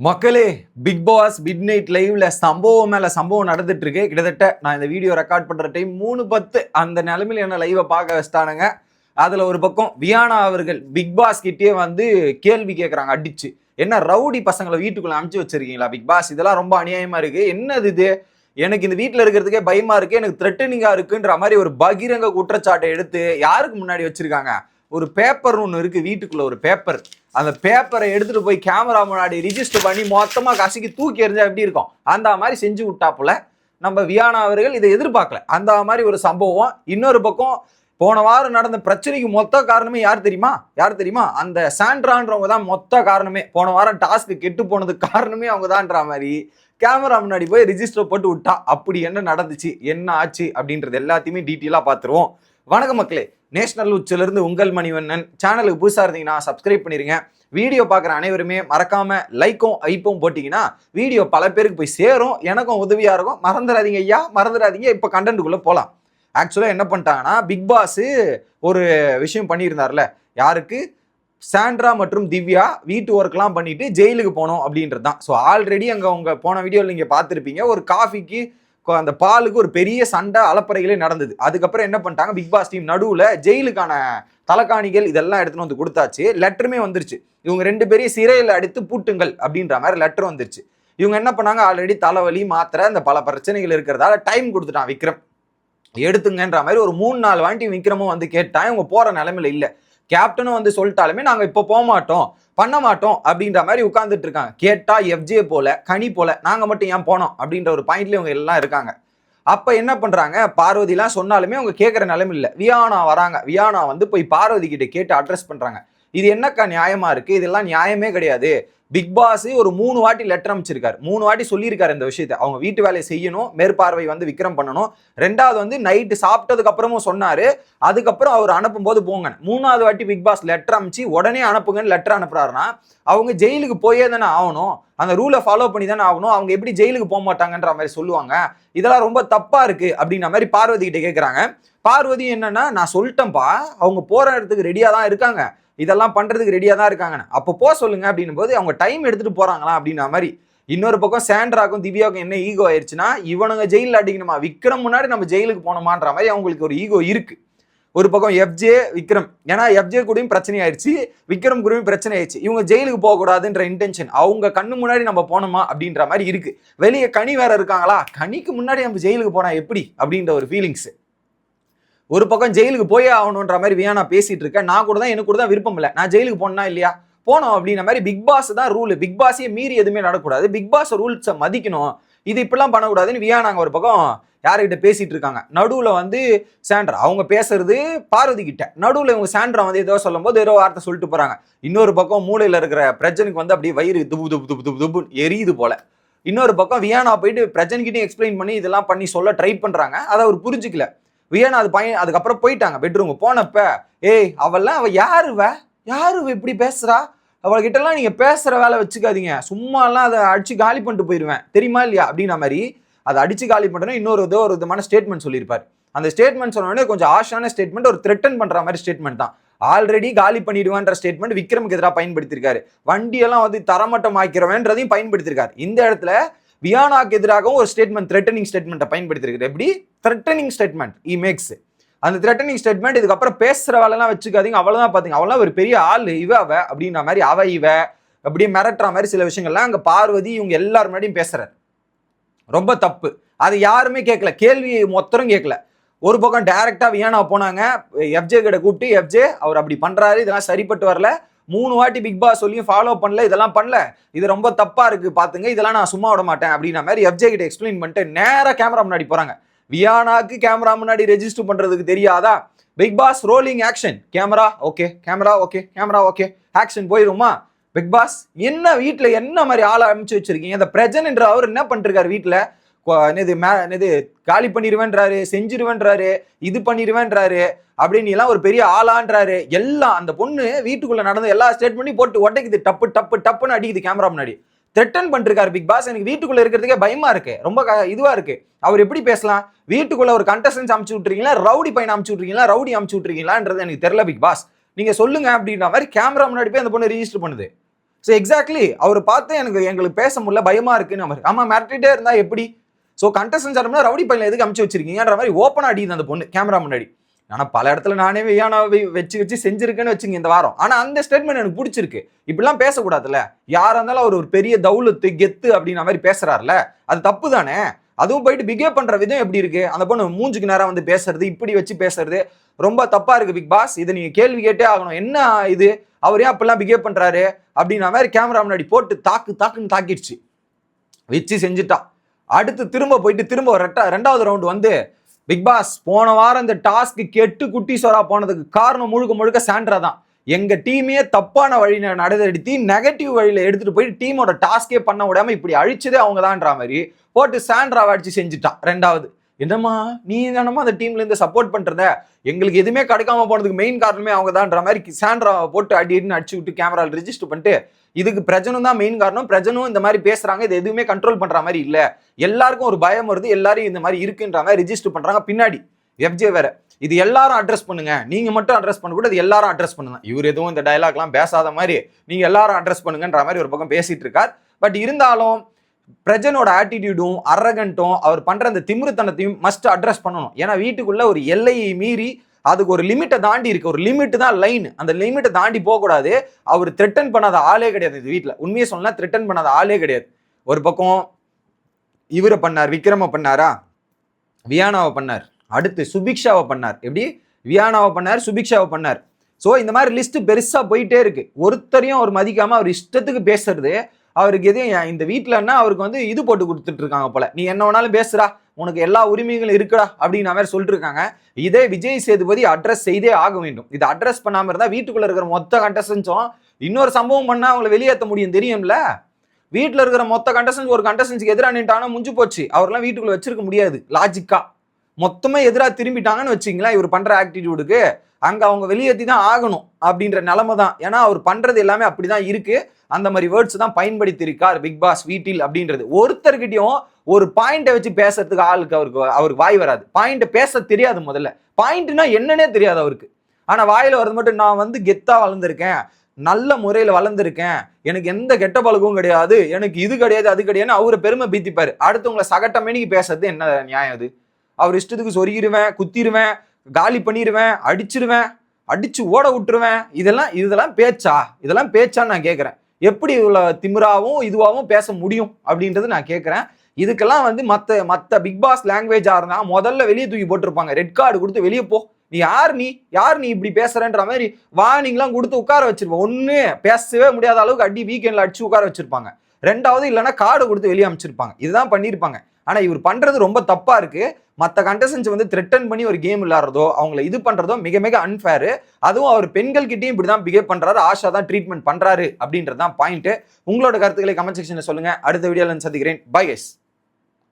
மக்களே big pass mid night லைவ்ல சம்பவம் மேல சம்பவம் நடந்துட்டு இருக்கு கிட்டத்தட்ட நான் இந்த வீடியோ ரெக்கார்ட் பண்ற டைம் மூணு பத்து அந்த நிலைமையில என்ன லைவை பார்க்க வச்சிட்டானுங்க. அதுல ஒரு பக்கம் வியானா அவர்கள் பிக் பாஸ் கிட்டே வந்து கேள்வி கேட்கறாங்க அடிச்சு. என்ன ரவுடி பசங்களை வீட்டுக்குள்ள அனுப்பிச்சு வச்சிருக்கீங்களா பிக் பாஸ் இதெல்லாம் ரொம்ப அநியாயமா இருக்கு. என்னது இது? எனக்கு இந்த வீட்டில் இருக்கிறதுக்கே பயமா இருக்கு. எனக்கு த்ரெட்டனிங்கா இருக்குன்ற மாதிரி ஒரு பகிரங்க குற்றச்சாட்டை எடுத்து யாருக்கு முன்னாடி வச்சிருக்காங்க? ஒரு பேப்பர் ஒன்று இருக்குது வீட்டுக்குள்ள ஒரு பேப்பர் அந்த பேப்பரை எடுத்துகிட்டு போய் கேமரா முன்னாடி ரிஜிஸ்டர் பண்ணி மொத்தமாக கசக்கி தூக்கி எறிஞ்சா எப்படி இருக்கும்? அந்த மாதிரி செஞ்சு விட்டாப்புல நம்ம வியானா அவர்கள் இதை எதிர்பார்க்கல. அந்த மாதிரி ஒரு சம்பவம். இன்னொரு பக்கம் போன வாரம் நடந்த பிரச்சனைக்கு மொத்த காரணமே யார் தெரியுமா? யார் தெரியுமா? அந்த சாண்ட்ரான்றவங்க தான் மொத்த காரணமே. போன வாரம் டாஸ்க்கு கெட்டு போனதுக்கு காரணமே அவங்க தான்ற மாதிரி கேமரா முன்னாடி போய் ரிஜிஸ்டர் போட்டு விட்டா. அப்படி என்ன நடந்துச்சு? என்ன ஆச்சு? அப்படின்றது எல்லாத்தையுமே டீட்டெயிலாக பார்த்துருவோம். வணக்கம் மக்களே. நேஷனல் உச்சிலிருந்து உங்கள் மணிவண்ணன். சேனலுக்கு புதுசாக இருந்தீங்கன்னா சப்ஸ்கிரைப் பண்ணிருங்க. வீடியோ பார்க்குற அனைவருமே மறக்காம லைக்கும் ஐப்பும் போட்டிங்கன்னா வீடியோ பல பேருக்கு போய் சேரும். எனக்கும் உதவியாக இருக்கும். மறந்துடாதீங்க ஐயா. மறந்துடாதீங்க. இப்போ கண்டென்ட்டுக்குள்ளே போகலாம் ஆக்சுவலாக என்ன பண்ணிட்டாங்கன்னா பிக் பாஸ் ஒரு விஷயம் பண்ணியிருந்தார்ல. யாருக்கு? சாண்ட்ரா மற்றும் திவ்யா வீட்டு ஒர்க்லாம் பண்ணிட்டு ஜெயிலுக்கு போனோம் அப்படின்றது தான் ஸோ ஆல்ரெடி அங்கே அவங்க போன வீடியோவில் நீங்கள் பார்த்துருப்பீங்க. ஒரு காஃபிக்கு அந்த பாலுக்கு ஒரு பெரிய சண்டை அலப்பறைகளே நடந்தது. அதுக்கப்புறம் என்ன பண்ணிட்டாங்க? பிக் பாஸ் டீம் நடுவில் ஜெயிலுக்கான தலைக்காணிகள் இதெல்லாம் எடுத்துன்னு வந்து கொடுத்தாச்சு. லெட்டருமே வந்துருச்சு. இவங்க ரெண்டு பேரையும் சிறையில் அடித்து பூட்டுங்கள் அப்படின்ற மாதிரி லெட்டர் வந்துருச்சு. இவங்க என்ன பண்ணாங்க? ஆல்ரெடி தலைவலி மாத்திரை அந்த பல பிரச்சனைகள் இருக்கிறதால டைம் கொடுத்துட்டான் விக்ரம். எடுத்துங்கன்ற மாதிரி ஒரு மூணு நாள் வாட்டி விக்ரமும் வந்து கேட்டான். இவங்க போகிற நிலமையில இல்லை. கேப்டனும் வந்து சொல்லிட்டாலுமே நாங்கள் இப்போ போக மாட்டோம் பண்ண மாட்டோம் அப்படின்ற மாதிரி உட்காந்துட்டு இருக்காங்க. கேட்டா எஃப்ஜே போல கனி போல நாங்கள் மட்டும் ஏன் போனோம் அப்படின்ற ஒரு பாயிண்ட்ல இவங்க எல்லாம் இருக்காங்க. அப்போ என்ன பண்ணுறாங்க பார்வதிலாம் சொன்னாலுமே அவங்க கேட்குற நிலைமை இல்லை. வியானா வராங்க. வியானா வந்து போய் பார்வதி கிட்ட கேட்டு அட்ரஸ் பண்ணுறாங்க இது என்னக்கா நியாயமாக இருக்குது இதெல்லாம் நியாயமே கிடையாது. பிக் பாஸ் ஒரு மூணு வாட்டி லெட்டர் அமைச்சிருக்காரு மூணு வாட்டி சொல்லியிருக்காரு இந்த விஷயத்தை. அவங்க வீட்டு வேலையை செய்யணும் மேற்பார்வை வந்து விக்ரம் பண்ணணும். ரெண்டாவது வந்து நைட்டு சாப்பிட்டதுக்கு அப்புறமும் சொன்னாரு. அதுக்கப்புறம் அவர் அனுப்பும்போது போங்க. மூணாவது வாட்டி பிக் பாஸ் லெட்டர் அமைச்சு உடனே அனுப்புங்கன்னு லெட்டர் அனுப்புறாருன்னா அவங்க ஜெயிலுக்கு போயே தானே ஆகணும். அந்த ரூலை ஃபாலோ பண்ணி தானே ஆகணும். அவங்க எப்படி ஜெயிலுக்கு போக மாட்டாங்கன்ற மாதிரி சொல்லுவாங்க. இதெல்லாம் ரொம்ப தப்பா இருக்கு அப்படின்ற மாதிரி பார்வதி கிட்ட கேட்குறாங்க பார்வதி என்னன்னா நான் சொல்லிட்டேன்ப்பா அவங்க போற இடத்துக்கு ரெடியா தான் இருக்காங்க. இதெல்லாம் பண்ணுறதுக்கு ரெடியாக தான் இருக்காங்க அப்போ போக சொல்லுங்க அப்படின்னும் போது அவங்க டைம் எடுத்துகிட்டு போகிறாங்களா அப்படின்ற மாதிரி இன்னொரு பக்கம் சாண்ட்ராக்கும் திவ்யாவுக்கும் என்ன ஈகோ ஆயிடுச்சுன்னா இவனுங்க ஜெயிலில் அடிக்கணுமா? விக்ரம் முன்னாடி நம்ம ஜெயிலுக்கு போனோமான்ற மாதிரி அவங்களுக்கு ஒரு ஈகோ இருக்குது ஒரு பக்கம் எஃப்ஜே விக்ரம். ஏன்னா எஃப்ஜே கூடயும் பிரச்சனை ஆயிடுச்சு விக்ரம் கூடயும் பிரச்சனை ஆயிடுச்சு இவங்க ஜெயிலுக்கு போகக்கூடாதுன்ற இன்டென்ஷன் அவங்க கண்ணு முன்னாடி நம்ம போனோமா அப்படின்ற மாதிரி இருக்கு. வெளியே கனி வேற இருக்காங்களா? கனிக்கு முன்னாடி நம்ம ஜெயிலுக்கு போனா எப்படி? அப்படின்ற ஒரு ஃபீலிங்ஸ் ஒரு பக்கம் ஜெயிலுக்கு போயே ஆகணுன்ற மாதிரி வியானா பேசிட்டு இருக்கேன். நான் கூட தான் எனக்கு கூட தான் விருப்பம் இல்லை. நான் ஜெயிலுக்கு போனா இல்லையா? போனோம் அப்படின்ற மாதிரி பிக் பாஸ் தான் ரூல். பிக் பாஸையே மீறி எதுவுமே நடக்கூடாது பிக் பாஸ் ரூல்ஸை மதிக்கணும். இது இப்படிலாம் பண்ணக்கூடாதுன்னு வியானாங்க ஒரு பக்கம் யார்கிட்ட பேசிட்டு இருக்காங்க. நடுவில் வந்து சாண்ட்ரா. அவங்க பேசுறது பார்வதி கிட்ட. நடுவில் இவங்க சாண்ட்ரா வந்து ஏதோ சொல்லும்போது ஏதோ வார்த்தை சொல்லிட்டு போறாங்க. இன்னொரு பக்கம் மூளையில் இருக்கிற பிரஜனுக்கு வந்து அப்படியே வயிறு துபு துபு துபு துபு துபு எரியுது போல. இன்னொரு பக்கம் வியானா போயிட்டு பிரஜன்கிட்டையும் எக்ஸ்பிளைன் பண்ணி இதெல்லாம் பண்ணி சொல்ல ட்ரை பண்ணுறாங்க அதை அவர் புரிஞ்சுக்கல. வியன் அது பையன் அதுக்கப்புறம் போயிட்டாங்க பெட்ரூம் போனப்ப ஏய் அவெல்லாம் அவள் யாருவ யாரு இப்படி பேசுறா? அவள்கிட்டலாம் நீங்கள் பேசுகிற வேலை வச்சுக்காதீங்க. சும்மாலாம் அதை அடித்து காலி பண்ணிட்டு போயிடுவேன் தெரியுமா இல்லையா? அப்படின்ன மாதிரி அதை அடித்து காலி பண்ணுறேன்னா இன்னொரு ஏதோ ஒரு விதமான ஸ்டேட்மெண்ட் சொல்லியிருப்பார். அந்த ஸ்டேட்மெண்ட் சொன்ன கொஞ்சம் ஆஷான ஸ்டேட்மெண்ட் ஒரு த்ரெட்டன் பண்ணுற மாதிரி ஸ்டேட்மெண்ட் தான். ஆல்ரெடி காலி பண்ணிடுவான்ற ஸ்டேட்மெண்ட் விக்ரமுக்கு எதிராக பயன்படுத்தியிருக்காரு. வண்டியெல்லாம் வந்து தரமட்டம் ஆக்கிறவன்றதையும் பயன்படுத்தியிருக்காரு. இந்த இடத்துல வியானாக்கு எதிராகவும் ஒரு ஸ்டேட்மெண்ட் த்ரெட்டனிங் ஸ்டேட்மெண்ட்டை பயன்படுத்தியிருக்காரு எப்படி? த்ரெட்டனிங் ஸ்டேட்மெண்ட் இ மேக்ஸ் அந்த த்ரெட்டனிங் ஸ்டேட்மெண்ட் இதுக்கப்புறம் பேசுற வேலைலாம் வச்சுக்காதீங்க. அவ்வளோதான் பார்த்தீங்க அவளாம் ஒரு பெரிய ஆள் இவ அவ அப்படின்ற மாதிரி அவ இவ அப்படியே மிரட்டுற மாதிரி சில விஷயங்கள்லாம் அங்கே பார்வதி இவங்க எல்லார் முன்னாடியும் பேசுறாரு. ரொம்ப தப்பு. அது யாருமே கேட்கல. கேள்வி மொத்தரும் கேட்கல. ஒரு பக்கம் டைரெக்டாக வியானா போனாங்க. எஃப்ஜே கிட்ட கூப்பிட்டு எஃப்ஜே அவர் அப்படி பண்ணுறாரு இதெல்லாம் சரிப்பட்டு வரல. மூணு வாட்டி பிக் பாஸ் சொல்லியும் ஃபாலோ பண்ணல இதெல்லாம் பண்ணல. இது ரொம்ப தப்பா இருக்கு பாத்துங்க. இதெல்லாம் நான் சும்மா விட மாட்டேன் அப்படின்ற மாதிரி எஃப்ஜே கிட்ட எக்ஸ்பிளைன் பண்ணிட்டு நேராக கேமரா முன்னாடி போறாங்க. வியானாக்கு கேமரா முன்னாடி ரெஜிஸ்டர் பண்றதுக்கு தெரியாதா? Bigg Boss rolling action camera okay camera okay camera okay action போயிருமா? பிக் பாஸ் என்ன வீட்டில் என்ன மாதிரி ஆளை அமைச்சு வச்சிருக்கீங்க? இந்த பிரஜன்ன்ற அவர் என்ன பண்ணிருக்காரு வீட்டில்? என்னது மே என்னது காலி பண்ணிடுவேன்றாரு செஞ்சிருவேன்றாரு இது பண்ணிடுவேன்றாரு அப்படின்னு எல்லாம் ஒரு பெரிய ஆளான்றாரு. எல்லாம் அந்த பொண்ணு வீட்டுக்குள்ள நடந்த எல்லா ஸ்டேட்மெண்ட்டையும் போட்டு உடைக்குது. டப்பு டப்பு டப்புன்னு அடிக்குது கேமரா முன்னாடி. த்ரெட்டன் பண்ணிருக்காரு பிக் பாஸ் எனக்கு வீட்டுக்குள்ள இருக்கிறதுக்கே பயமா இருக்கு. ரொம்ப க- இதுவா இருக்கு. அவர் எப்படி பேசலாம்? வீட்டுக்குள்ள ஒரு கண்டஸ்டன்ஸ் அமுச்சு விட்டுருக்கீங்களா? ரவுடி பையன் அமுச்சு விட்டுறீங்களா ரவுடி அமுச்சு விட்டுருக்கீங்களான்றது எனக்கு தெரியல பிக் பாஸ் நீங்க சொல்லுங்க அப்படின்ற மாதிரி கேமரா முன்னாடி போய் அந்த பொண்ணு ரிஜிஸ்டர் பண்ணுது. ஸோ எக்ஸாக்ட்லி அவர் பார்த்து எனக்கு எங்களுக்கு பேச முடியல பயமா இருக்குன்னு அவர். ஆமா மிரட்டிட்டே இருந்தா எப்படி? ஸோ கண்டஸ்டன்ஸ் ஆடும்னா ரவுடி பையன் எதுக்கு அமுச்சு வச்சிருக்கீங்கன்ற மாதிரி ஓப்பன் அடியுது அந்த பொண்ணு கேமரா முன்னாடி. ஆனால் பல இடத்துல நானே வியானாவை வச்சு வச்சு செஞ்சிருக்கேன்னு வச்சுங்க இந்த வாரம். ஆனால் அந்த ஸ்டேட்மெண்ட் எனக்கு பிடிச்சிருக்கு. இப்படிலாம் பேசக்கூடாதுல்ல? யாராக இருந்தாலும் அவர் ஒரு பெரிய தௌலத்து கெத்து அப்படின்ற மாதிரி பேசுறாருல அது தப்பு தானே? அதுவும் போயிட்டு பிகேவ் பண்ற விதம் எப்படி இருக்கு? அந்த பொண்ணு மூஞ்சுக்கு நேரம் வந்து பேசுறது இப்படி வச்சு பேசுறது ரொம்ப தப்பா இருக்கு பிக் பாஸ் இதை நீங்க கேள்வி கேட்டே ஆகணும். என்ன இது? அவர் ஏன் அப்படிலாம் பிகேவ் பண்றாரு? அப்படின்ற மாதிரி கேமரா முன்னாடி போட்டு தாக்கு தாக்குன்னு தாக்கிடுச்சு. வச்சு செஞ்சுட்டா அடுத்து திரும்ப போயிட்டு திரும்ப ஒரு ரெட்டா ரெண்டாவது ரவுண்டு வந்து பிக் பாஸ் போன வாரம் இந்த டாஸ்க்கு கெட்டு குட்டி சோரா போனதுக்கு காரணம் முழுக்க முழுக்க சாண்ட்ரா தான். எங்க டீமே தப்பான வழி நடத்தி நெகட்டிவ் வழியில எடுத்துட்டு போயிட்டு டீமோட டாஸ்கே பண்ண விடாம இப்படி அழிச்சதே அவங்க தான்ற மாதிரி போட்டு சாண்ட்ராவை அடிச்சு செஞ்சுட்டான். ரெண்டாவது. என்னம்மா நீ தானம்மா அந்த டீம்ல இருந்து சப்போர்ட் பண்றத? எங்களுக்கு எதுவுமே கிடைக்காம போனதுக்கு மெயின் காரணமே அவங்க தான்ற மாதிரி சாண்ட்ராவை போட்டு அடி அடின்னு அடிச்சு விட்டு கேமரா ரெஜிஸ்டர் பண்ணிட்டு இதுக்கு பிரஜனும் தான் மெயின் காரணம். பிரஜனும் இந்த மாதிரி பேசுறாங்க இது எதுவுமே கண்ட்ரோல் பண்ற மாதிரி இல்ல. எல்லாருக்கும் ஒரு பயம் வருது எல்லாரும் இந்த மாதிரி இருக்குன்ற மாதிரி ரிஜிஸ்டர் பண்றாங்க பின்னாடி. எஃப்ஜே வேற இது எல்லாரும் அட்ரஸ் பண்ணுங்க. நீங்க மட்டும் அட்ரஸ் பண்ணக்கூடாது எல்லாரும் அட்ரஸ் பண்ணுங்க. இவர் எதுவும் இந்த டயலாக்லாம் பேசாத மாதிரி நீங்க எல்லாரும் அட்ரஸ் பண்ணுங்கன்ற மாதிரி ஒரு பக்கம் பேசிட்டு இருக்கார். பட் இருந்தாலும் பிரஜனோட ஆட்டிடியூடும் அரகண்ட்டும் அவர் பண்ணுற அந்த திமிருத்தனத்தையும் மஸ்ட் அட்ரஸ் பண்ணணும். ஏன்னா வீட்டுக்குள்ளே ஒரு எல்லையை மீறி அதுக்கு ஒரு லிமிட்டை தாண்டி இருக்கு. ஒரு லிமிட் தான் லைன் அந்த லிமிட்டை தாண்டி போகக்கூடாது. அவர் த்ரெட்டன் பண்ணாத ஆளே கிடையாது இது வீட்டில் உண்மையை சொல்லலாம் த்ரெட்டன் பண்ணாத ஆளே கிடையாது. ஒரு பக்கம் இவரை பண்ணார் விக்ரம பண்ணாரா? வியானாவை பண்ணார். அடுத்து சுபிக்ஷாவை பண்ணார். எப்படி? வியானாவை பண்ணார் சுபிக்ஷாவை பண்ணார். ஸோ இந்த மாதிரி லிஸ்ட்டு பெருசாக போயிட்டே இருக்கு. ஒருத்தரையும் அவர் மதிக்காமல் அவர் இஷ்டத்துக்கு பேசுறது அவருக்கு எதையும் இந்த வீட்டிலன்னா அவருக்கு வந்து இது போட்டு கொடுத்துட்டு இருக்காங்க போல. நீ என்ன வேணாலும் பேசுறா உனக்கு எல்லா உரிமைகளும் இருக்குடா அப்படின்ற மாதிரி சொல்லிட்டு இருக்காங்க இதே விஜய் சேதுபதி அட்ரஸ் செய்தே ஆக வேண்டும். இது அட்ரஸ் பண்ணாமல் இருந்தால் வீட்டுக்குள்ள இருக்கிற மொத்த கண்டஸ்டன்ஸும் இன்னொரு சம்பவம் பண்ணால் அவங்களை வெளியேற்ற முடியும் தெரியும்ல? வீட்டில் இருக்கிற மொத்த கண்டஸ்டன்ஸ் ஒரு கண்டஸ்டன்ஸ்க்கு எதிராக நின்ட்டானா முடிஞ்சு போச்சு. அவர்லாம் வீட்டுக்குள்ளே வச்சிருக்க முடியாது. லாஜிக்கா மொத்தமே எதிராக திரும்பிட்டாங்கன்னு வச்சிங்களேன் இவர் பண்ணுற ஆக்டிடியூடுக்கு அங்கே அவங்க வெளியேற்றி தான் ஆகணும் அப்படின்ற நிலமை தான் ஏன்னா அவர் பண்ணுறது எல்லாமே அப்படி தான் இருக்குது அந்த மாதிரி வேர்ட்ஸ் தான் பயன்படுத்தி இருக்கார் பிக் பாஸ் வீட்டில் அப்படின்றது. ஒருத்தர்கிட்டையும் ஒரு பாயிண்ட்டை வச்சு பேசுறதுக்கு ஆளுக்கு அவருக்கு அவருக்கு வாய் வராது. பாயிண்ட்டை பேச தெரியாது முதல்ல. பாயிண்ட்னா என்னன்னே தெரியாது அவருக்கு. ஆனால் வாயில் வரது மட்டும் நான் வந்து கெத்தாக வளர்ந்துருக்கேன். நல்ல முறையில் வளர்ந்துருக்கேன். எனக்கு எந்த கெட்ட பழக்கமும் கிடையாது. எனக்கு இது கிடையாது அது கிடையாதுன்னு அவரை பெருமை பீத்திப்பார். அடுத்தவங்களை சகட்டமேனிக்கு பேசுறது என்ன நியாயம் அது? அவர் இஷ்டத்துக்கு சொருகிருவேன் குத்திடுவேன் காலி பண்ணிடுவேன் அடிச்சிருவேன் அடிச்சு ஓட விட்டுருவேன். இதெல்லாம் இதெல்லாம் பேச்சா? இதெல்லாம் பேச்சான்னு நான் கேட்குறேன் எப்படி இவ்வளோ திமிராவும் இதுவாகவும் பேச முடியும் அப்படின்றது நான் கேட்குறேன் இதுக்கெல்லாம் வந்து மற்ற மற்ற பிக் பாஸ் லாங்குவேஜாக இருந்தால் முதல்ல வெளியே தூக்கி போட்டிருப்பாங்க. ரெட் கார்டு கொடுத்து வெளியே போ. நீ யார் நீ? யார் நீ இப்படி பேசுறன்ற மாதிரி வார்னிங்லாம் கொடுத்து உட்கார வச்சிருப்போம். ஒன்று பேசவே முடியாத அளவுக்கு அடி வீக்கெண்டில் அடிச்சு உட்கார வச்சிருப்பாங்க. ரெண்டாவது இல்லைன்னா கார்டு கொடுத்து வெளியே அமைச்சிருப்பாங்க. இதுதான் பண்ணியிருப்பாங்க ஆனால் இவர் பண்ணுறது ரொம்ப தப்பாக இருக்குது மற்ற கண்டஸ்டன்ஸ் வந்து த்ரெட்டன் பண்ணி ஒரு கேம் விளாட்றதோ அவங்கள இது பண்ணுறதோ மிக மிக அன்ஃபேரு அதுவும் அவர் பெண்கள்கிட்டயும் இப்படி தான் பிஹேவ் பண்ணுறாரு ஆஷா தான் ட்ரீட்மெண்ட் பண்ணுறாரு அப்படின்றது தான் பாயிண்ட்டு உங்களோட கருத்துக்களை கமெண்ட் செக்ஷனில் சொல்லுங்கள் அடுத்த வீடியோவில் சந்திக்கிறேன். By S